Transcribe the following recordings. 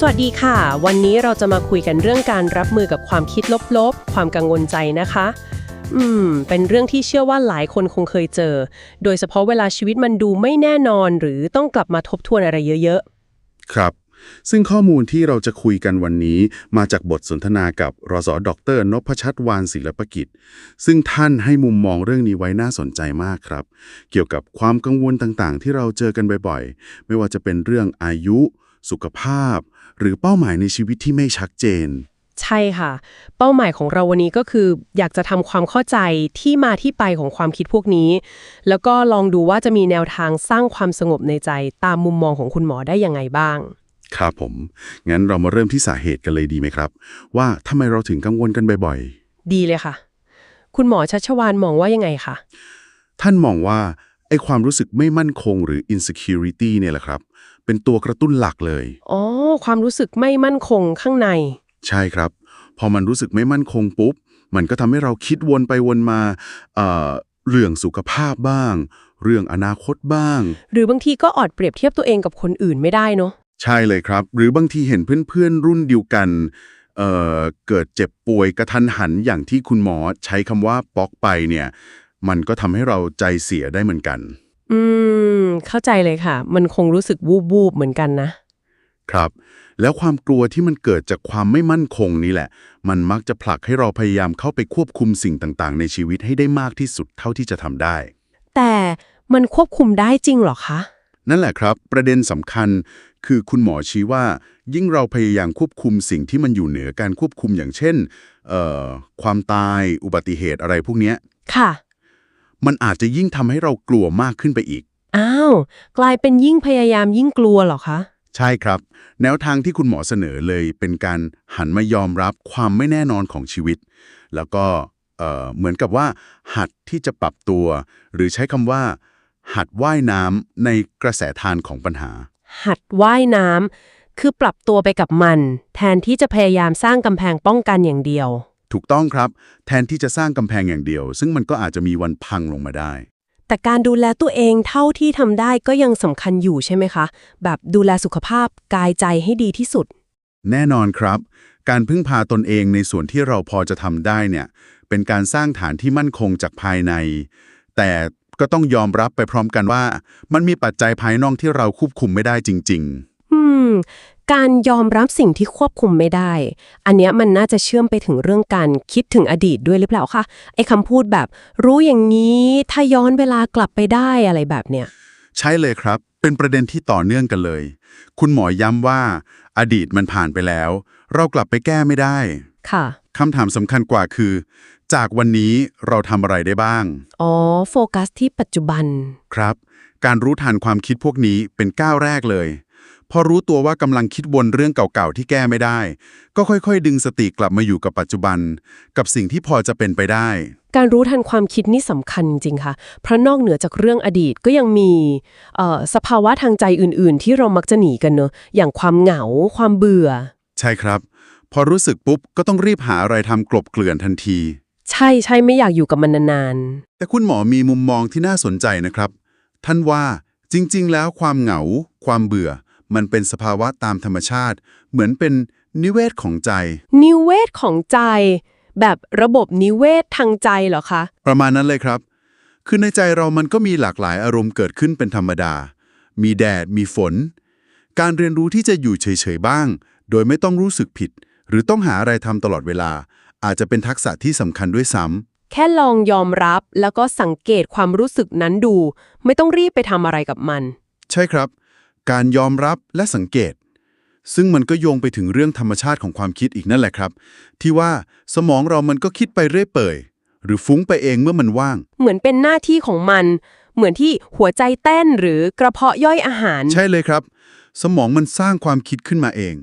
สวัสดีค่ะ วันนี้เราจะมาคุยกันเรื่องการรับมือกับความคิดลบๆ ความกังวลใจนะคะ อืม เป็นเรื่องที่เชื่อว่าหลายคนคงเคยเจอ โดยเฉพาะเวลาชีวิตมันดูไม่แน่นอน หรือต้องกลับมาทบทวนอะไรเยอะๆ ครับ ซึ่งข้อมูลที่เราจะคุยกันวันนี้ มาจากบทสนทนากับรสดรนพชัดวานศิลปกิจ ซึ่งท่านให้มุมมองเรื่องนี้ไว้น่าสนใจมากครับ เกี่ยวกับความกังวลต่างๆ ที่เราเจอกันบ่อยๆ ไม่ว่าจะเป็นเรื่องอายุ สุขภาพ หรือเป้าหมายในชีวิตที่ไม่ชัดเจนๆใช่ค่ะ เป้าหมายของเราวันนี้ก็คือ อยากจะทำความเข้าใจที่มาที่ไปของความคิดพวกนี้ แล้วก็ลองดูว่าจะมีแนวทางสร้างความสงบในใจตามมุมมองของคุณหมอได้ยังไงบ้าง ครับผม งั้นเรามาเริ่มที่สาเหตุกันเลยดีไหมครับ ว่าทำไมเราถึงกังวลกันบ่อยๆดีเลยค่ะ คุณหมอชัชวานมองว่ายังไงคะท่านมองว่า ไอ้ความรู้สึกไม่มั่นคงหรือ insecurity เนี่ยแหละครับ เป็นตัวกระตุ้นหลักเลย อ๋อ ความรู้สึกไม่มั่นคงข้างใน ใช่ครับ พอมันรู้สึกไม่มั่นคงปุ๊บ มันก็ทำให้เราคิดวนไปวนมาเอ่อเรื่องสุขภาพบ้าง เรื่องอนาคตบ้าง หรือบางทีก็ออดเปรียบเทียบตัวเองกับคนอื่นไม่ได้เนาะ ใช่เลยครับ หรือบางทีเห็นเพื่อนๆ รุ่นเดียวกันเอ่อเกิดเจ็บป่วยกระทันหันอย่างที่คุณหมอใช้คำว่าป๊อกไปเนี่ย มันก็ทำให้เราใจเสียได้เหมือนกัน อืม เข้าใจเลยค่ะ มันคงรู้สึกวูบวูบๆเหมือนกันนะ ครับ แล้วความกลัวที่มันเกิดจากความไม่มั่นคงนี่แหละ มันมักจะผลักให้เราพยายามเข้าไปควบคุมสิ่งต่างๆ ในชีวิตให้ได้มากที่สุดเท่าที่จะทำได้ แต่มันควบคุมได้จริงเหรอคะ นั่นแหละครับ ประเด็นสำคัญคือคุณหมอชี้ว่า ยิ่งเราพยายามควบคุมสิ่งที่มันอยู่เหนือการควบคุมอย่างเช่น เอ่อ ความตาย อุบัติเหตุอะไรพวกเนี้ย ค่ะ มันอาจจะยิ่งทำให้เรากลัวมากขึ้นไปอีก อ้าว กลายเป็นยิ่งพยายามยิ่งกลัวเหรอคะ ใช่ครับ แนวทางที่คุณหมอเสนอเลยเป็นการหันมายอมรับความไม่แน่นอนของชีวิต แล้วก็เอ่อเหมือนกับว่า หัดที่จะปรับตัว หรือใช้คำว่า หัดว่ายน้ำในกระแสทานของปัญหา หัดว่ายน้ำคือปรับตัวไปกับมัน แทนที่จะพยายามสร้างกำแพงป้องกันอย่างเดียว ถูกต้องครับ แทนที่จะสร้างกำแพงอย่างเดียว ซึ่งมันก็อาจจะมีวันพังลงมาได้ แต่การดูแลตัวเองเท่าที่ทำได้ก็ยังสำคัญอยู่ใช่ไหมคะ แบบดูแลสุขภาพกายใจให้ดีที่สุด แน่นอนครับ การพึ่งพาตนเองในส่วนที่เราพอจะทำได้เนี่ย เป็นการสร้างฐานที่มั่นคงจากภายใน แต่ก็ต้องยอมรับไปพร้อมกันว่า มันมีปัจจัยภายนอกที่เราควบคุมไม่ได้จริงอืม การยอมรับสิ่งที่ควบคุมไม่ได้ อันเนี้ยมันน่าจะเชื่อมไปถึงเรื่องการคิดถึงอดีตด้วยหรือเปล่าคะไอ้คำพูดแบบรู้อย่างนี้ถ้าย้อนเวลากลับไปได้อะไรแบบเนี้ยๆใช่เลยครับ เป็นประเด็นที่ต่อเนื่องกันเลย คุณหมอย้ำว่า อดีตมันผ่านไปแล้ว เรากลับไปแก้ไม่ได้ ค่ะคำถามสำคัญกว่าคือ จากวันนี้เราทำอะไรได้บ้าง อ๋อ โฟกัสที่ปัจจุบัน ครับ การรู้ทันความคิดพวกนี้เป็นก้าวแรกเลย พอรู้ตัวว่ากำลังคิดวนเรื่องเก่าๆที่แก้ไม่ได้ ก็ค่อยๆ ดึงสติกลับมาอยู่กับปัจจุบัน กับสิ่งที่พอจะเป็นไปได้ การรู้ทันความคิดนี่สำคัญจริงๆค่ะ เพราะนอกเหนือจากเรื่องอดีตก็ยังมีเอ่อสภาวะทางใจอื่นๆ ที่เรามักจะหนีกันเนอะอย่างความเหงา ความเบื่อ ใช่ครับ พอรู้สึกปุ๊บก็ต้องรีบหาอะไรทำกลบเกลื่อนทันที ใช่ใช่ไม่อยากอยู่กับมันนานแต่คุณหมอมีมุมมองที่น่าสนใจนะครับ ท่านว่าจริง ๆ แล้วความเหงา ความเบื่อ มันเป็นสภาวะตามธรรมชาติ เหมือนเป็นนิเวศของใจๆนิเวศของใจ แบบระบบนิเวศทางใจเหรอคะ ประมาณนั้นเลยครับ คือในใจเรามันก็มีหลากหลายอารมณ์เกิดขึ้นเป็นธรรมดา มีแดด มีฝน การเรียนรู้ที่จะอยู่เฉยๆบ้าง โดยไม่ต้องรู้สึกผิด หรือต้องหาอะไรทำตลอดเวลา อาจจะเป็นทักษะที่สำคัญด้วยซ้ำแค่ลองยอมรับแล้วก็สังเกตความรู้สึกนั้นดู ไม่ต้องรีบไปทำอะไรกับมัน ใช่ครับ การยอมรับและสังเกต ซึ่งมันก็โยงไปถึงเรื่องธรรมชาติของความคิดอีกนั่นแหละครับ ที่ว่าสมองเรามันก็คิดไปเรื่อยเปื่อยหรือฟุ้งไปเองเมื่อมันว่าง เหมือนเป็นหน้าที่ของมัน เหมือนที่หัวใจเต้นหรือกระเพาะย่อยอาหาร ใช่เลยครับ สมองมันสร้างความคิดขึ้นมาเอง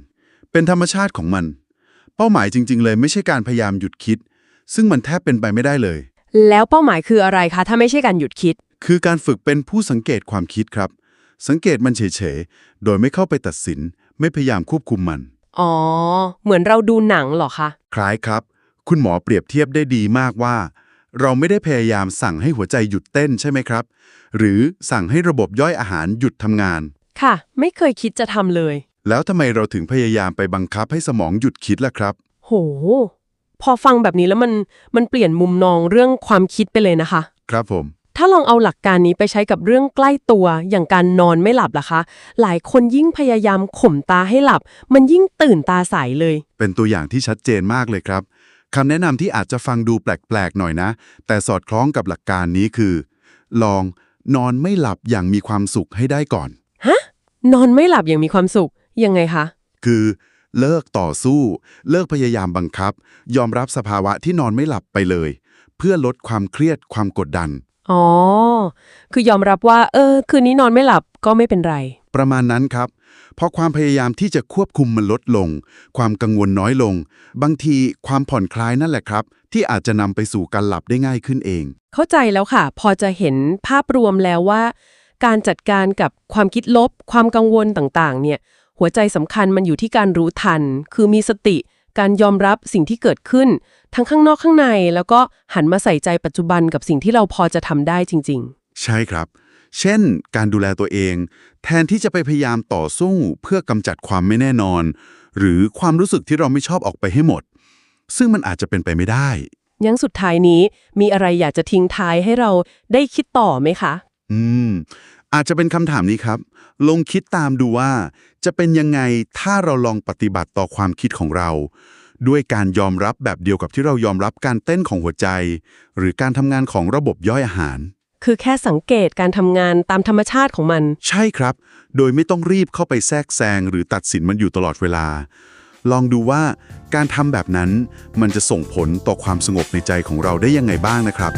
เป็นธรรมชาติของมัน เป้าหมายจริง ๆ เลยไม่ใช่การพยายามหยุดคิด ซึ่งมันแทบเป็นไปไม่ได้เลย แล้วเป้าหมายคืออะไรคะ ถ้าไม่ใช่การหยุดคิด คือการฝึกเป็นผู้สังเกตความคิดครับ สังเกตมันเฉยๆ โดยไม่เข้าไปตัดสิน ไม่พยายามควบคุมมัน อ๋อ เหมือนเราดูหนังเหรอคะ คล้ายครับ คุณหมอเปรียบเทียบได้ดีมากว่า เราไม่ได้พยายามสั่งให้หัวใจหยุดเต้นใช่ไหมครับ หรือสั่งให้ระบบย่อยอาหารหยุดทำงาน ค่ะ ไม่เคยคิดจะทำเลย แล้วทำไมเราถึงพยายามไปบังคับให้สมองหยุดคิดล่ะครับ โห พอฟังแบบนี้แล้วมันมันเปลี่ยนมุมมองเรื่องความคิดไปเลยนะคะ ครับผม ถ้าลองเอาหลักการนี้ไปใช้กับเรื่องใกล้ตัวอย่างการนอนไม่หลับล่ะคะ หลายคนยิ่งพยายามข่มตาให้หลับ มันยิ่งตื่นตาใสเลย เป็นตัวอย่างที่ชัดเจนมากเลยครับคำแนะนำที่อาจจะฟังดูแปลกๆหน่อยนะ แต่สอดคล้องกับหลักการนี้คือ ลองนอนไม่หลับอย่างมีความสุขให้ได้ก่อน ฮะ นอนไม่หลับอย่างมีความสุข ยังไงคะ คือ เลิกต่อสู้ เลิกพยายามบังคับ ยอมรับสภาวะที่นอนไม่หลับไปเลย เพื่อลดความเครียดความกดดัน อ๋อ คือยอมรับว่า เออ คืนนี้นอนไม่หลับก็ไม่เป็นไร ประมาณนั้นครับ เพราะความพยายามที่จะควบคุมมันลดลง ความกังวลน้อยลง บางทีความผ่อนคลายนั่นแหละครับ ที่อาจจะนำไปสู่การหลับได้ง่ายขึ้นเอง เข้าใจแล้วค่ะ พอจะเห็นภาพรวมแล้วว่า การจัดการกับความคิดลบ ความกังวลต่างๆ เนี่ย หัวใจสำคัญมันอยู่ที่การรู้ทัน คือมีสติ การยอมรับสิ่งที่เกิดขึ้น ทั้งข้างนอกข้างใน แล้วก็หันมาใส่ใจปัจจุบันกับสิ่งที่เราพอจะทำได้จริงใช่ครับ เช่น การดูแลตัวเอง แทนที่จะไปพยายามต่อสู้เพื่อกำจัดความไม่แน่นอน หรือความรู้สึกที่เราไม่ชอบออกไปให้หมด ซึ่งมันอาจจะเป็นไปไม่ได้ๆยังสุดท้ายนี้มีอะไรอยากจะทิ้งท้ายให้เราได้คิดต่อไหมคะ อืม อาจจะเป็นคำถามนี้ครับลองคิดตามดูว่า จะเป็นยังไงถ้าเราลองปฏิบัติต่อความคิดของเรา ด้วยการยอมรับแบบเดียวกับที่เรายอมรับการเต้นของหัวใจ หรือการทำงานของระบบย่อยอาหาร คือแค่สังเกตการทำงานตามธรรมชาติของมัน ใช่ครับ โดยไม่ต้องรีบเข้าไปแทรกแซงหรือตัดสินมันอยู่ตลอดเวลา ลองดูว่าการทำแบบนั้นมันจะส่งผลต่อความสงบในใจของเราได้ยังไงบ้างนะครับ